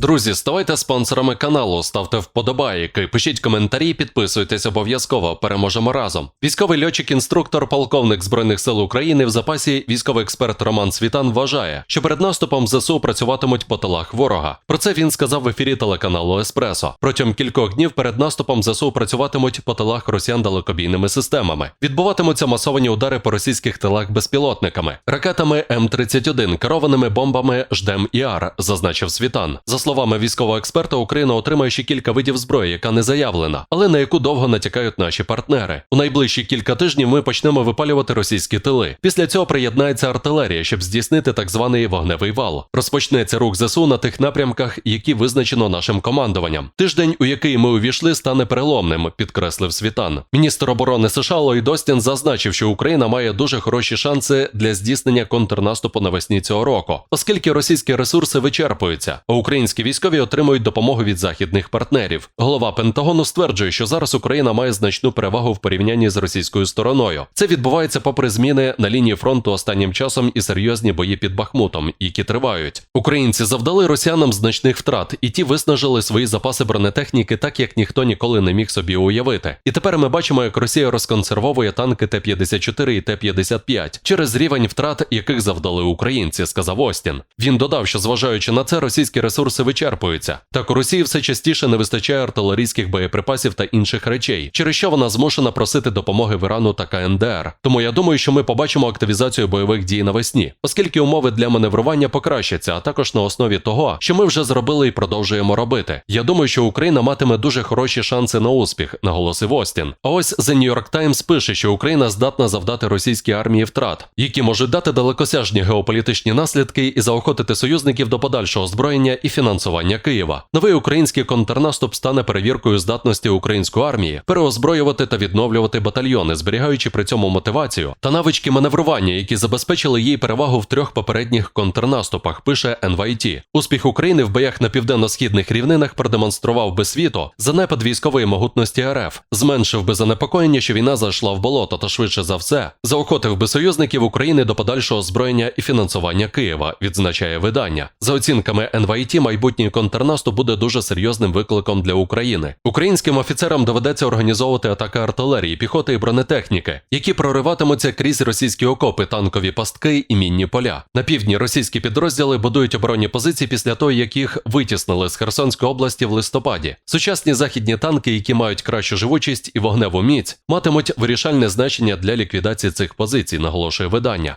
Друзі, ставайте спонсорами каналу, ставте вподобайки, пишіть коментарі, підписуйтесь обов'язково. Переможемо разом. Військовий льотчик-інструктор, полковник збройних сил України в запасі. Військовий експерт Роман Світан вважає, що перед наступом ЗСУ працюватимуть по тилах ворога. Про це він сказав в ефірі телеканалу Еспресо. Протягом кількох днів перед наступом ЗСУ працюватимуть по тилах росіян далекобійними системами. Відбуватимуться масовані удари по російських тилах безпілотниками, ракетами М31, керованими бомбами Ждем ІАР, зазначив Світан. Словами військового експерта, Україна отримає ще кілька видів зброї, яка не заявлена, але на яку довго натякають наші партнери. У найближчі кілька тижнів ми почнемо випалювати російські тили. Після цього приєднається артилерія, щоб здійснити так званий вогневий вал. Розпочнеться рух ЗСУ на тих напрямках, які визначено нашим командуванням. Тиждень, у який ми увійшли, стане переломним, підкреслив Світан. Міністр оборони США Ллойд Остін зазначив, що Україна має дуже хороші шанси для здійснення контрнаступу навесні цього року, оскільки російські ресурси вичерпуються, а українські військові отримують допомогу від західних партнерів. Голова Пентагону стверджує, що зараз Україна має значну перевагу в порівнянні з російською стороною. Це відбувається попри зміни на лінії фронту останнім часом і серйозні бої під Бахмутом, які тривають. Українці завдали росіянам значних втрат, і ті виснажили свої запаси бронетехніки, так як ніхто ніколи не міг собі уявити. І тепер ми бачимо, як Росія розконсервовує танки Т-54 і Т-55 через рівень втрат, яких завдали українці, сказав Остін. Він додав, що зважаючи на це, російські ресурси вичерпуються. Так у Росії все частіше не вистачає артилерійських боєприпасів та інших речей, через що вона змушена просити допомоги в Ірану та КНДР. Тому я думаю, що ми побачимо активізацію бойових дій навесні, оскільки умови для маневрування покращаться, а також на основі того, що ми вже зробили і продовжуємо робити. Я думаю, що Україна матиме дуже хороші шанси на успіх, наголосив Остін. А ось The New York Times пише, що Україна здатна завдати російській армії втрат, які можуть дати далекосяжні геополітичні наслідки і заохотити союзників до подальшого озброєння і фінансування Києва. Новий український контрнаступ стане перевіркою здатності української армії переозброювати та відновлювати батальйони, зберігаючи при цьому мотивацію та навички маневрування, які забезпечили їй перевагу в трьох попередніх контрнаступах. Пише NYT. Успіх України в боях на південно-східних рівнинах продемонстрував би світу занепад військової могутності РФ, зменшив би занепокоєння, що війна зайшла в болото, та швидше за все заохотив би союзників України до подальшого озброєння і фінансування Києва, відзначає видання. За оцінками NYT, майбутній контрнаступ буде дуже серйозним викликом для України. Українським офіцерам доведеться організовувати атаки артилерії, піхоти і бронетехніки, які прориватимуться крізь російські окопи, танкові пастки і мінні поля. На півдні російські підрозділи будують оборонні позиції після того, як їх витіснили з Херсонської області в листопаді. Сучасні західні танки, які мають кращу живучість і вогневу міць, матимуть вирішальне значення для ліквідації цих позицій, наголошує видання.